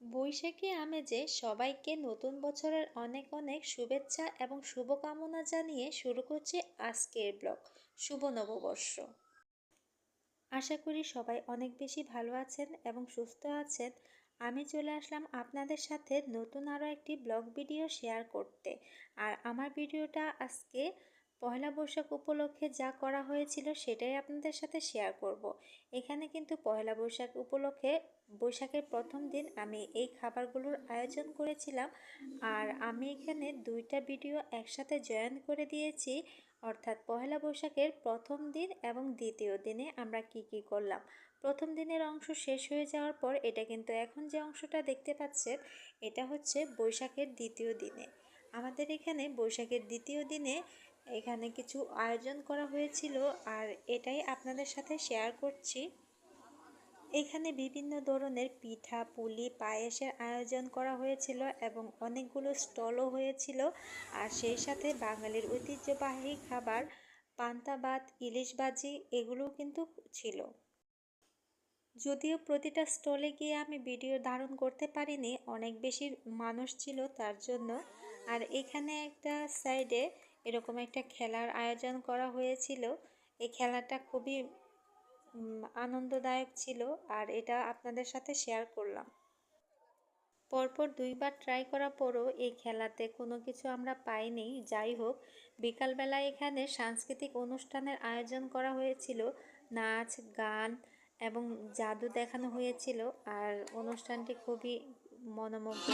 বৈশাখী আমেজে সবাইকে নতুন বছরের অনেক অনেক শুভেচ্ছা এবং শুভকামনা জানিয়ে শুরু করছি আজকের ব্লগ। শুভ নববর্ষ। আশা করি সবাই অনেক বেশি ভালো আছেন এবং সুস্থ আছেন। আমি চলে আসলাম আপনাদের সাথে নতুন আরও একটি ব্লগ ভিডিও শেয়ার করতে। আর আমার ভিডিওটা আজকে পয়লা বৈশাখ উপলক্ষে যা করা হয়েছিল সেটাই আপনাদের সাথে শেয়ার করব। এখানে কিন্তু পয়লা বৈশাখ উপলক্ষে বৈশাখের প্রথম দিন আমি এই খাবারগুলোর আয়োজন করেছিলাম। আর আমি এখানে দুইটা ভিডিও একসাথে জয়েন করে দিয়েছি। অর্থাৎ পহেলা বৈশাখের প্রথম দিন এবং দ্বিতীয় দিনে আমরা কি কি করলাম। প্রথম দিনের অংশ শেষ হয়ে যাওয়ার পর এটা কিন্তু এখন যে অংশটা দেখতে পাচ্ছেন, এটা হচ্ছে বৈশাখের দ্বিতীয় দিনে। আমাদের এখানে বৈশাখের দ্বিতীয় দিনে এখানে কিছু আয়োজন করা হয়েছিল আর এটাই আপনাদের সাথে শেয়ার করছি। এখানে বিভিন্ন ধরনের পিঠা, পুলি, পায়েসের আয়োজন করা হয়েছিল এবং অনেকগুলো স্টলও হয়েছিল। আর সেই সাথে বাঙালির ঐতিহ্যবাহী খাবার পান্তা ভাত, ইলিশ এগুলোও কিন্তু ছিল। যদিও প্রতিটা স্টলে গিয়ে আমি ভিডিও ধারণ করতে পারিনি, অনেক বেশি মানুষ ছিল তার জন্য। আর এখানে একটা সাইডে এরকম একটা খেলার আয়োজন করা হয়েছিল। এই খেলাটা খুবই আনন্দদায়ক ছিল আর এটা আপনাদের সাথে শেয়ার করলাম। পরপর দুইবার ট্রাই করার পরও এই খেলাতে কোনো কিছু আমরা পাইনি। যাই হোক, বিকালবেলা এখানে সাংস্কৃতিক অনুষ্ঠানের আয়োজন করা হয়েছিল। নাচ, গান এবং জাদু দেখানো হয়েছিল। আর অনুষ্ঠানটি খুবই মনোমুগ্ধ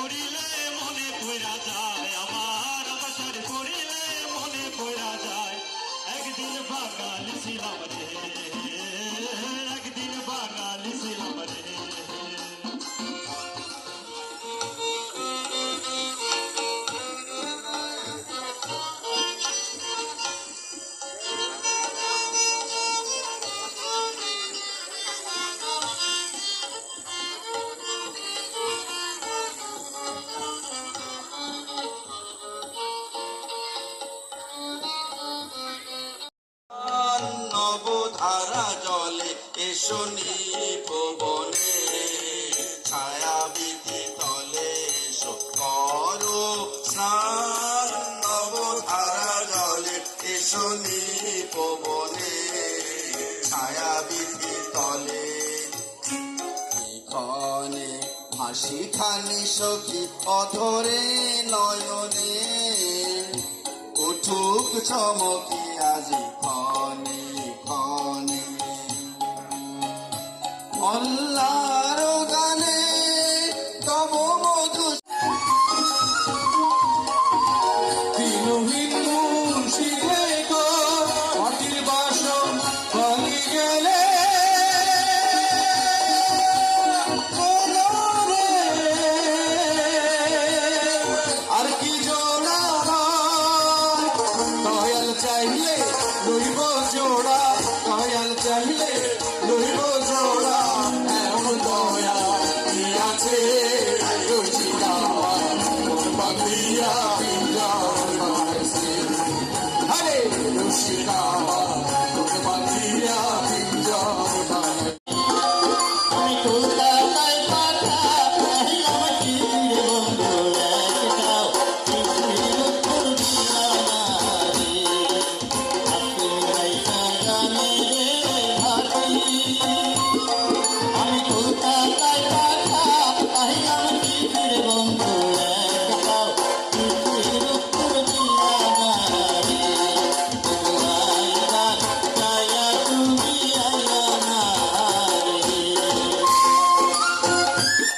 পরিলে মনে পড়া যায় আমার বাসার পড়িলে মনে পড়া যায়। একদিন বাগান ছিলাম নবধারা জলে এসো পবনে ছায়া বিধি তলে এসো করো স্নান। নবধারা জলে এসো পবনে ছায়া বিধি তলে। ক্ষণে হাসি খানি সখী অধরে নয়নে, উঠুক চমকি আজি ক্ষণে Allah. Oh.